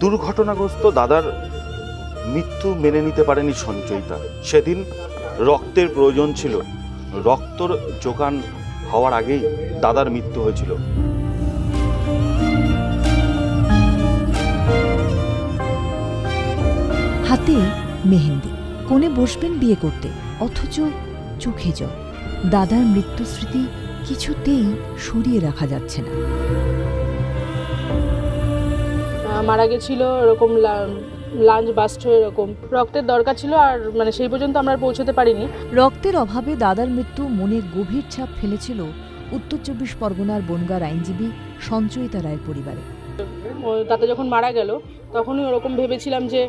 দুর্ঘটনাগ্রস্ত দাদার মৃত্যু মেনে নিতে পারেনি সঞ্চয়িতা। সেদিন রক্তের প্রয়োজন ছিল। রক্তর যোগান হওয়ার আগেই দাদার মৃত্যু হয়েছিল। হাতে মেহেন্দি। কোণে বসবেন বিয়ে করতে, অথচ চোখে জল। দাদার মৃত্যু স্মৃতি কিছুতেই সরিয়ে রাখা যাচ্ছে না। মারা গেছিল এরকম লাঞ্চ বাস্ট হয়ে এরকম। রক্তের দরকার ছিল আর মানে সেই পর্যন্ত আমরা আর পৌঁছতে পারিনি। রক্তের অভাবে দাদার মৃত্যু মনে গভীর ছাপ ফেলেছিল উত্তর চব্বিশ পরগনার বনগার আইনজীবী সঞ্চয়িতা রায়ের পরিবারে। ও তাতে যখন মারা গেল তখনই ওরকম ভেবেছিলাম যে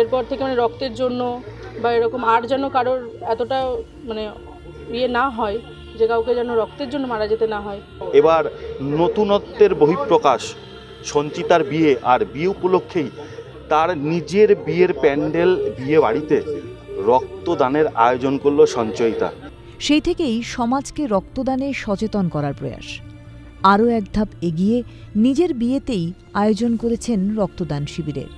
এরপর থেকে মানে রক্তের জন্য বা এরকম আর যেন কারোর এতটা মানে ইয়ে না হয় যে কাউকে যেন রক্তের জন্য মারা যেতে না হয়। এবার নতুনত্বের বহিঃপ্রকাশ সঞ্চিতার বিয়ে আর বিয়ে উপলক্ষেই তার নিজের বিয়ের প্যান্ডেল বিয়ে বাড়িতে রক্তদানের আয়োজন করল সঞ্চয়িতা। সেই থেকেই সমাজকে রক্তদানে সচেতন করার প্রয়াস। আরও এক ধাপ এগিয়ে নিজের বিয়েতেই আয়োজন করেছেন রক্তদান শিবিরের।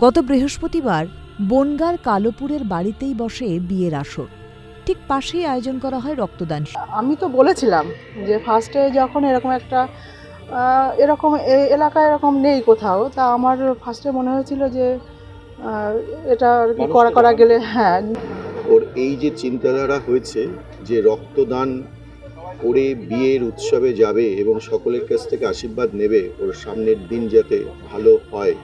গত বৃহস্পতিবার বনগার কালোপুরের বাড়িতেই বসে বিয়ের আসর। ঠিক পাশেই আয়োজন করা হয় রক্তদান শিবির। আমি তো বলেছিলাম যে ফার্স্টে যখন এরকম একটা এরকম এই এলাকায় এরকম নেই কোথাও। তা আমার ফার্স্টে মনে হয়েছিল যে এটা আর কি করা করা গেলে হ্যাঁ। ওর এই যে চিন্তাধারা হয়েছে যে রক্তদান করে বিয়ের উৎসবে যাবে এবং সকলের কাছ থেকে আশীর্বাদ নেবে ওর সামনের দিন যাতে ভালো হয়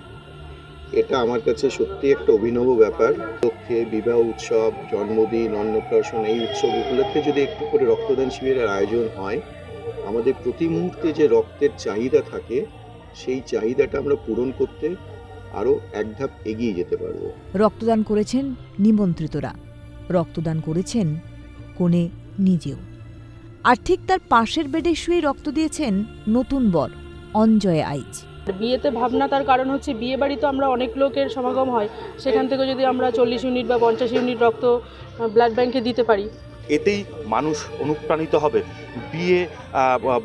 এটা আমার কাছে সত্যি একটা অভিনব ব্যাপার। লক্ষ্যে বিবাহ উৎসব জন্মদিন অন্নপ্রাশন এই উৎসব উপলক্ষে যদি একটু করে রক্তদান শিবিরের আয়োজন হয় আমাদের প্রতি মুহূর্তে যে রক্তের চাহিদা থাকে সেই চাহিদাটা আমরা পূরণ করতে আরও এক ধাপ এগিয়ে যেতে পারব। রক্তদান করেছেন নিমন্ত্রিতরা। রক্তদান করেছেন কোণে নিজেও। আর ঠিক তার পাশের বেডে শুয়ে রক্ত দিয়েছেন নতুন বর অঞ্জয় আইচ। বিয়েতে ভাবনা তার কারণ হচ্ছে বিয়ে বাড়ি তো আমরা অনেক লোকের সমাগম হয়। সেখান থেকে যদি আমরা চল্লিশ ইউনিট বা পঞ্চাশ ইউনিট রক্ত ব্লাড ব্যাংকে দিতে পারি। এতেই মানুষ অনুপ্রাণিত হবে। বিয়ে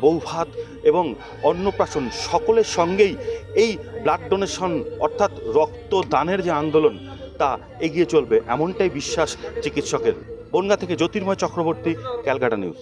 বৌভাত এবং অন্নপ্রাশন সকলের সঙ্গেই এই ব্লাড ডোনেশন অর্থাৎ রক্তদানের যে আন্দোলন, তা এগিয়ে চলবে এমনটাই বিশ্বাস চিকিৎসকের। বনগা থেকে জ্যোতির্ময় চক্রবর্তী, ক্যালকাটা নিউজ।